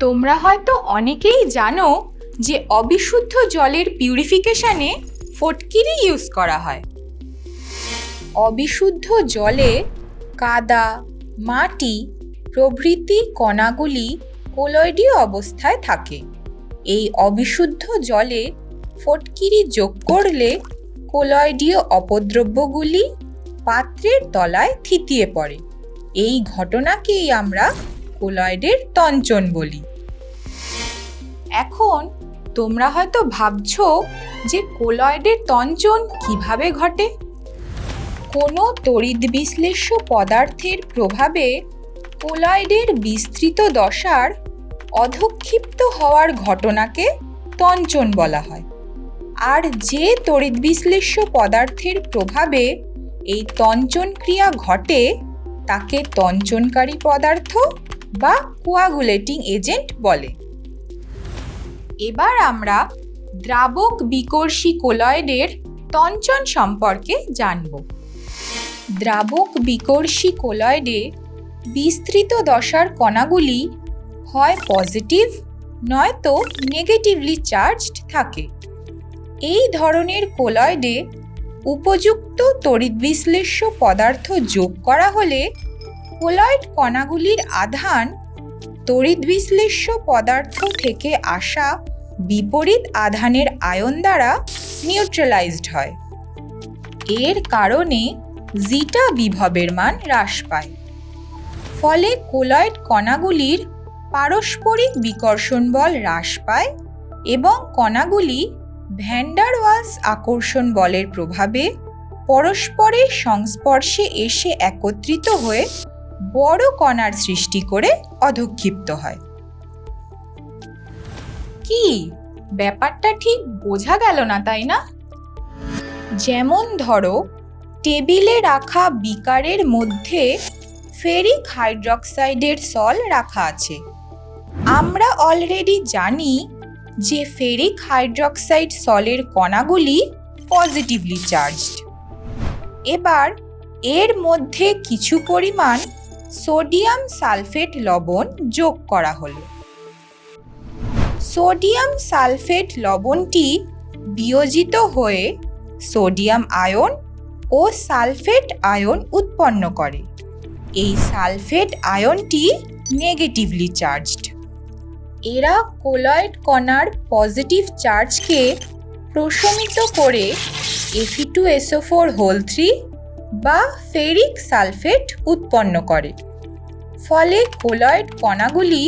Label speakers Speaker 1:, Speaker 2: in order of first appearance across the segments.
Speaker 1: তোমরা হয়তো অনেকেই জানো যে অবিশুদ্ধ জলের পিউরিফিকেশানে ফটকিরি ইউজ করা হয়। অবিশুদ্ধ জলে কাদা, মাটি, প্রভৃতি কণাগুলি কোলয়েডীয় অবস্থায় থাকে। এই অবিশুদ্ধ জলে ফটকিরি যোগ করলে কোলয়েডীয় অপদ্রব্যগুলি পাত্রের তলায় থিতিয়ে পড়ে। এই ঘটনাকেই আমরা কোলয়েডের তঞ্চন বলি। এখন তোমরা হয়তো ভাবছ যে কোলয়েডের তঞ্চন কীভাবে ঘটে? কোনো তড়িৎ বিশ্লেষ্য পদার্থের প্রভাবে কোলয়েডের বিস্তৃত দশার অধক্ষিপ্ত হওয়ার ঘটনাকে তঞ্চন বলা হয়। আর যে তড়িৎ বিশ্লেষ্য পদার্থের প্রভাবে এই তঞ্চন ক্রিয়া ঘটে, তাকে তঞ্চনকারী পদার্থ বা কোয়াগুলেটিং এজেন্ট বলে। এবার আমরা দ্রাবক বিকর্ষী কোলয়েডের তঞ্চন সম্পর্কে জানব। দ্রাবক বিকর্ষী কোলয়েডে বিস্তৃত দশার কণাগুলি হয় পজিটিভ, নয়তো নেগেটিভলি চার্জড থাকে। এই ধরনের কোলয়েডে উপযুক্ত তড়িৎ বিশ্লেষ্য পদার্থ যোগ করা হলে কোলয়েড কণাগুলির আধান তড়িৎ বিশ্লেষ্য পদার্থ থেকে আসা বিপরীত আধানের আয়ন দ্বারা নিউট্রালাইজড হয়। এর কারণে জিটা বিভবের মান হ্রাস পায়। ফলে কোলয়েড কণাগুলির পারস্পরিক বিকর্ষণ বল হ্রাস পায় এবং কণাগুলি ভ্যান্ডার ওয়ালস আকর্ষণ বলের প্রভাবে পরস্পরের সংস্পর্শে এসে একত্রিত হয়ে বড় কণার সৃষ্টি করে অধক্ষিপ্ত হয়। কি? ব্যাপারটা ঠিক বোঝা গেল না, তাই না? যেমন ধরো, টেবিলে রাখা বিকারের মধ্যে ফেরিক হাইড্রক্সাইডের সল রাখা আছে। আমরা অলরেডি জানি যে ফেরিক হাইড্রক্সাইড সলের কণাগুলি পজিটিভলি চার্জড এবার, এর মধ্যে কিছু পরিমাণ সোডিয়াম সালফেট লবণ যোগ করা হলো। সোডিয়াম সালফেট লবণটি বিয়োজিত হয়ে সোডিয়াম আয়ন ও সালফেট আয়ন উৎপন্ন করে। এই সালফেট আয়নটি নেগেটিভলি চার্জড। এরা কোলয়েড কণার পজিটিভ চার্জকে প্রশমিত করে এফি two S O four whole three বা ফেরিক সালফেট উৎপন্ন করে। ফলে কোলয়েড কণাগুলি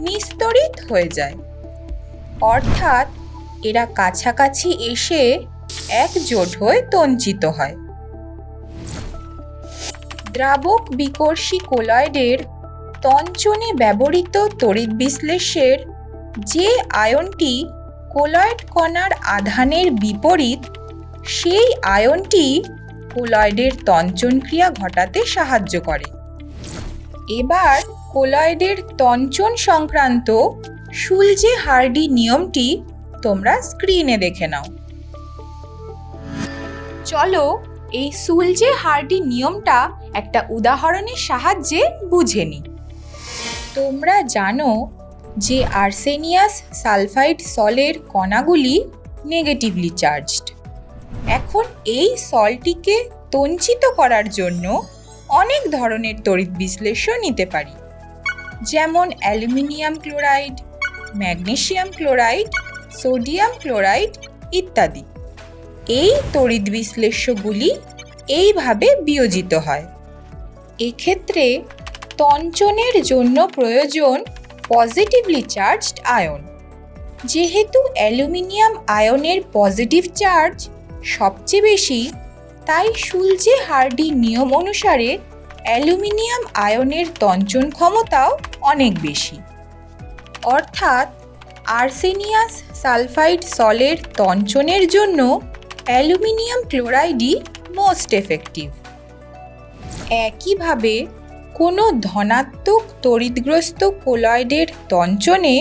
Speaker 1: নিস্তরিত হয়ে যায়। অর্থাৎ এরা কাছাকাছি এসে একজোট হয়ে তঞ্চিত হয়। দ্রাবক বিকর্ষী কোলয়েডের তঞ্চনে ব্যবহৃত তড়িৎ বিশ্লেষের যে আয়নটি কোলয়েড কণার আধানের বিপরীত, সেই আয়নটি কোলয়েডের তঞ্চন ক্রিয়া ঘটাতে সাহায্য করে। এবার কোলয়েডের তঞ্চন সংক্রান্ত শুলজে হার্ডি নিয়মটি তোমরা স্ক্রিনে দেখে নাও। চলো, এই সুলজে হার্ডি নিয়মটা একটা উদাহরণের সাহায্যে বুঝে নিই। তোমরা জানো যে আর্সেনিয়াস সালফাইড সলের কণাগুলি নেগেটিভলি চার্জড। এখন এই সলটিকে তঞ্চিত করার জন্য অনেক ধরনের তড়িৎ বিশ্লেষণ নিতে পারি। যেমন aluminium chloride magnesium chloride, sodium chloride ইত্যাদি। এই তড়িৎ বিশ্লেষ্যগুলি এইভাবে বিয়োজিত হয়। এক্ষেত্রে তঞ্চনের জন্য প্রয়োজন পজিটিভলি চার্জড আয়ন। যেহেতু অ্যালুমিনিয়াম আয়নের পজিটিভ চার্জ সবচেয়ে বেশি, তাই শুলজে হার্ডি নিয়ম অনুসারে অ্যালুমিনিয়াম আয়নের তঞ্চন ক্ষমতাও অনেক বেশি। অর্থাৎ আর্সেনিয়াস সালফাইড সলের তঞ্চনের জন্য অ্যালুমিনিয়াম ক্লোরাইডই মোস্ট এফেক্টিভ। একইভাবে কোনো ধনাত্মক তড়িৎগ্রস্ত কোলয়েডের তঞ্চনে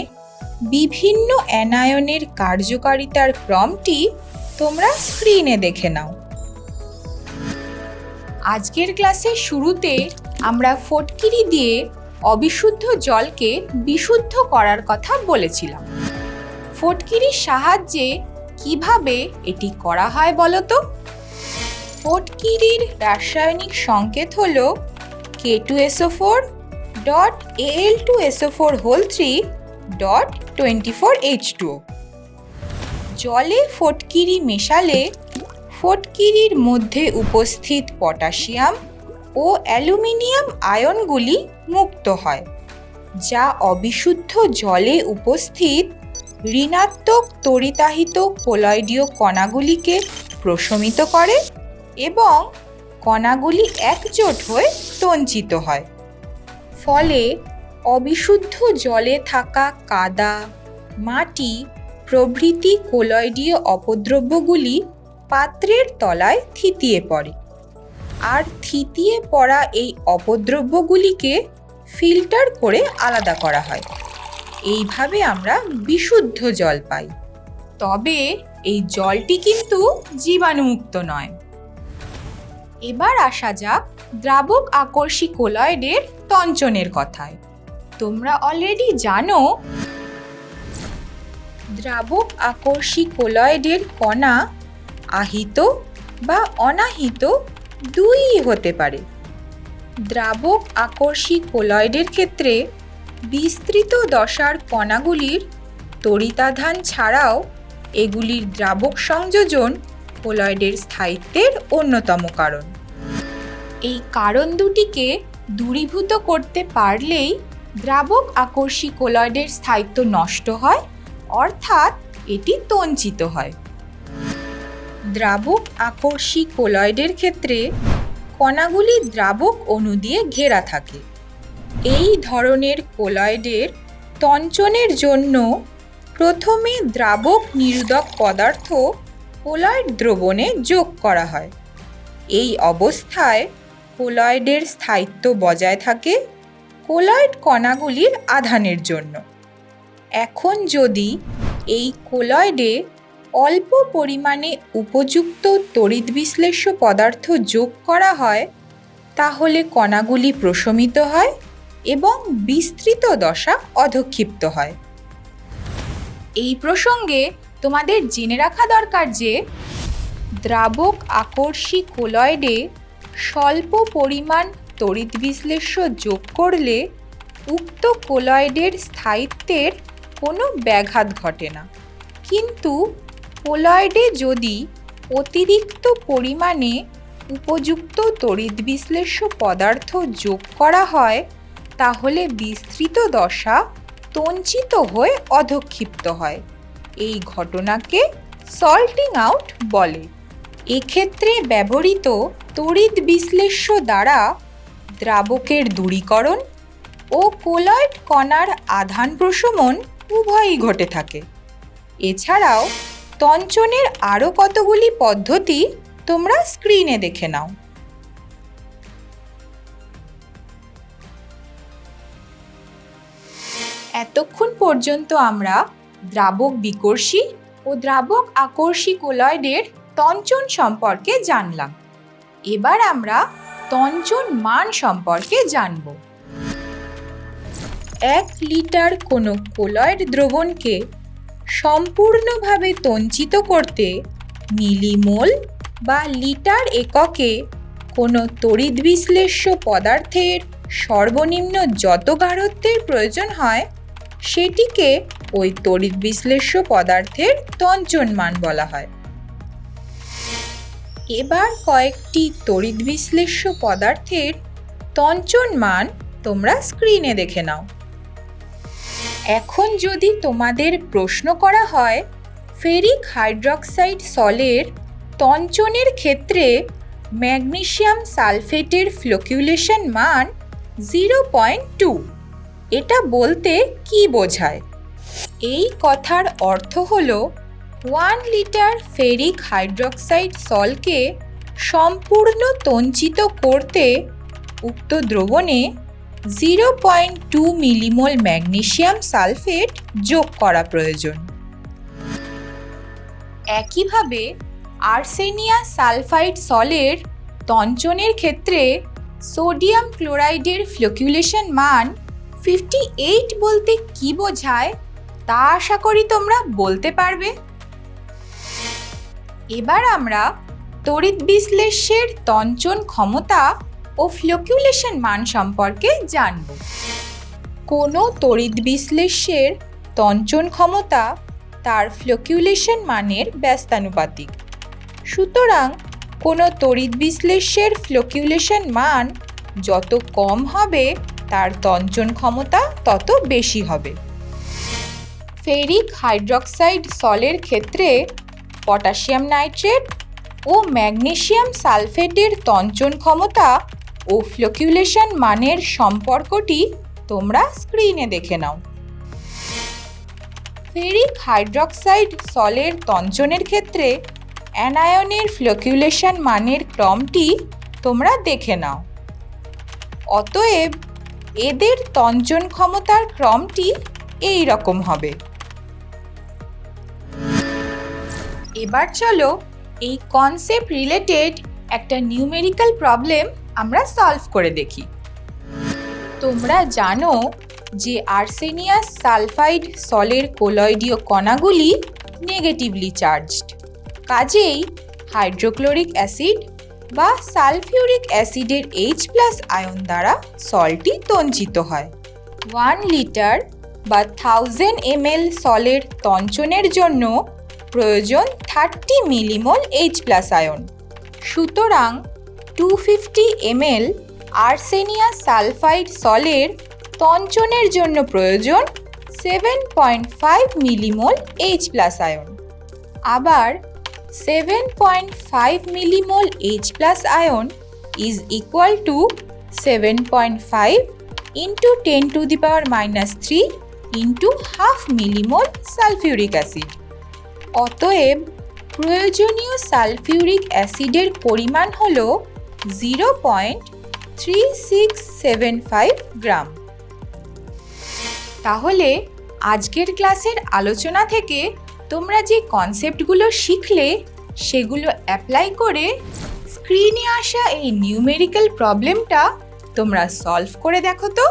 Speaker 1: বিভিন্ন অ্যানায়নের কার্যকারিতার ক্রমটি তোমরা স্ক্রিনে দেখে নাও। আজকের ক্লাসের শুরুতে আমরা ফটকিরি দিয়ে অবিশুদ্ধ জলকে বিশুদ্ধ করার কথা বলেছিলাম। ফটকিরির সাহায্যে কীভাবে এটি করা হয় বলো তো? ফটকিরির রাসায়নিক সংকেত হল K two S O four dot L two S O four whole three dot twenty four H two জলে ফটকিরি মেশালে ফটকিরির মধ্যে উপস্থিত পটাশিয়াম ও অ্যালুমিনিয়াম আয়নগুলি মুক্ত হয়, যা অবিশুদ্ধ জলে উপস্থিত ঋণাত্মক তরিতাহিত কোলয়ডীয় কণাগুলিকে প্রশমিত করে এবং কণাগুলি একজোট হয়ে তঞ্চিত হয়। ফলে অবিশুদ্ধ জলে থাকা কাদা, মাটি, প্রভৃতি কোলয়েডীয় অপদ্রব্যগুলি পাত্রের তলায় থিতিয়ে পড়ে। আর থিতিয়ে পড়া এই অপদ্রব্যগুলিকে ফিল্টার করে আলাদা করা হয়। এইভাবে আমরা বিশুদ্ধ জল পাই। তবে এই জলটি কিন্তু জীবাণুমুক্ত নয়। এবার আসা যাক দ্রাবক আকর্ষী কোলয়েডের তঞ্চনের কথায়। তোমরা অলরেডি জানো, দ্রাবক আকর্ষী কোলয়েডের কণা আহিত বা অনাহিত দুই হতে পারে। দ্রাবক আকর্ষী কোলয়েডের ক্ষেত্রে বিস্তৃত দশার কণাগুলির তরিতাধান ছাড়াও এগুলির দ্রাবক সংযোজন কোলয়েডের স্থায়িত্বের অন্যতম কারণ। এই কারণ দুটিকে দূরীভূত করতে পারলেই দ্রাবক আকর্ষী কোলয়েডের স্থায়িত্ব নষ্ট হয়, অর্থাৎ এটি তঞ্চিত হয়। দ্রাবক আকর্ষী কোলয়েডের ক্ষেত্রে কণাগুলি দ্রাবক অণু দিয়ে ঘেরা থাকে। এই ধরনের কোলয়েডের তঞ্চনের জন্য প্রথমে দ্রাবক নিরোধক পদার্থ কোলয়েড দ্রবণে যোগ করা হয়। এই অবস্থায় কোলয়েডের স্থায়িত্ব বজায় থাকে কোলয়েড কণাগুলির আধানের জন্য। এখন যদি এই কোলয়েডে অল্প পরিমাণে উপযুক্ত তড়িৎ বিশ্লেষ্য পদার্থ যোগ করা হয়, তাহলে কণাগুলি প্রশমিত হয় এবং বিস্তৃত দশা অধক্ষিপ্ত হয়। এই প্রসঙ্গে তোমাদের জেনে রাখা দরকার যে, দ্রাবক আকর্ষী কোলয়েডে স্বল্প পরিমাণ তড়িৎ বিশ্লেষ্য যোগ করলে উক্ত কোলয়েডের স্থায়িত্বের কোনো ব্যাঘাত ঘটে না। কিন্তু কোলয়েডে যদি অতিরিক্ত পরিমাণে উপযুক্ত তড়িৎ বিশ্লেষ্য পদার্থ যোগ করা হয়, তাহলে বিস্তৃত দশা তঞ্চিত হয়ে অধক্ষিপ্ত হয়। এই ঘটনাকে সল্টিং আউট বলে। এক্ষেত্রে ব্যবহৃত তড়িৎ বিশ্লেষ্য দ্বারা দ্রাবকের দূরীকরণ ও কোলয়েড কণার আধান প্রশমন উভয়ই ঘটে থাকে। এছাড়াও তঞ্চনের আরও কতগুলি পদ্ধতি তোমরা স্ক্রিনে দেখে নাও। এতক্ষণ পর্যন্ত আমরা দ্রাবক বিকর্ষী ও দ্রাবক আকর্ষী কোলয়েডের তঞ্চন সম্পর্কে জানলাম। এবার আমরা তঞ্চন মান সম্পর্কে জানব। এক লিটার কোনো কোলয়েড দ্রবণকে সম্পূর্ণভাবে তঞ্চিত করতে মিলিমোল বা লিটার এককে কোনো তড়িৎ বিশ্লেষ্য পদার্থের সর্বনিম্ন যত গাঢ়ত্বের প্রয়োজন হয়, সেটিকে ওই তড়িৎ বিশ্লেষ্য পদার্থের তঞ্চন মান বলা হয়। এবার কয়েকটি তড়িৎ বিশ্লেষ্য পদার্থের তঞ্চন মান তোমরা স্ক্রিনে দেখে নাও। এখন যদি তোমাদের প্রশ্ন করা হয়, ফেরিক হাইড্রক্সাইড সলের তঞ্চনের ক্ষেত্রে ম্যাগনেসিয়াম সালফেটের ফ্লোকিউলেশন মান জিরো পয়েন্ট টু, এটা বলতে কি বোঝায়? এই কথার অর্থ হল, ওয়ান লিটার ফেরিক হাইড্রক্সাইড সলকে সম্পূর্ণ তঞ্চিত করতে উক্ত দ্রবণে zero point two millimole magnesium sulphate যোগ করা প্রয়োজন। একইভাবে আর্সেনিয়া সালফাইড সলের তঞ্চনের ক্ষেত্রে সোডিয়াম ক্লোরাইডের ফ্লোকিউলেশন মান ফিফটি এইট বলতে কি বোঝায় তা আশা করি তোমরা বলতে পারবে। এবার আমরা তড়িৎ বিশ্লেষ্যের তঞ্চন ক্ষমতা ও ফ্লোকিউলেশন মান সম্পর্কে জানব। কোনো তড়িৎ বিশ্লেষ্যের তঞ্চন ক্ষমতা তার ফ্লোকিউলেশন মানের ব্যস্তানুপাতিক। সুতরাং কোনো তড়িৎ বিশ্লেষ্যের ফ্লোকিউলেশন মান যত কম হবে, তার তঞ্চন ক্ষমতা তত বেশি হবে। ফেরিক হাইড্রক্সাইড সলের ক্ষেত্রে পটাশিয়াম নাইট্রেট ও ম্যাগনেসিয়াম সালফেটের তঞ্চন ক্ষমতা ও ফ্লোকিউলেশন মানের সম্পর্কটি তোমরা স্ক্রিনে দেখে নাও। ফেরিক হাইড্রক্সাইড সলের তঞ্চনের ক্ষেত্রে অ্যানায়নের ফ্লোকিউলেশন মানের ক্রমটি তোমরা দেখে নাও। অতএব এদের তঞ্চন ক্ষমতার ক্রমটি এই রকম হবে। এবার চলো এই কনসেপ্ট রিলেটেড একটা নিউমেরিক্যাল প্রবলেম আমরা সলভ করে দেখি। তোমরা জানো যে আর্সেনিয়াস সালফাইড সলের কোলয়েডীয় কণাগুলি নেগেটিভলি চার্জড কাজেই হাইড্রোক্লোরিক অ্যাসিড বা সালফিউরিক অ্যাসিডের এইচ প্লাস আয়ন দ্বারা সলটি তঞ্চিত হয়। ওয়ান লিটার বা থাউজেন্ড এমএল সলের তঞ্চনের জন্য প্রয়োজন thirty millimole H plus ion সুতরাং two fifty ML arsenious sulphide সলের তঞ্চনের জন্য প্রয়োজন seven point five millimole H plus ion আবার seven point five millimole H plus ion is equal to seven point five into ten to the power minus three into half millimole sulphuric acid অতএব প্রয়োজনীয় sulphuric অ্যাসিডের পরিমাণ হল zero point three six seven five gram. তাহলে আজকের ক্লাসের আলোচনা থেকে তোমরা যে কনসেপ্টগুলো শিখলে, সেগুলো অ্যাপ্লাই করে স্ক্রিনে আসা এই নিউমেরিক্যাল প্রবলেমটা তোমরা সলভ করে দেখো তো।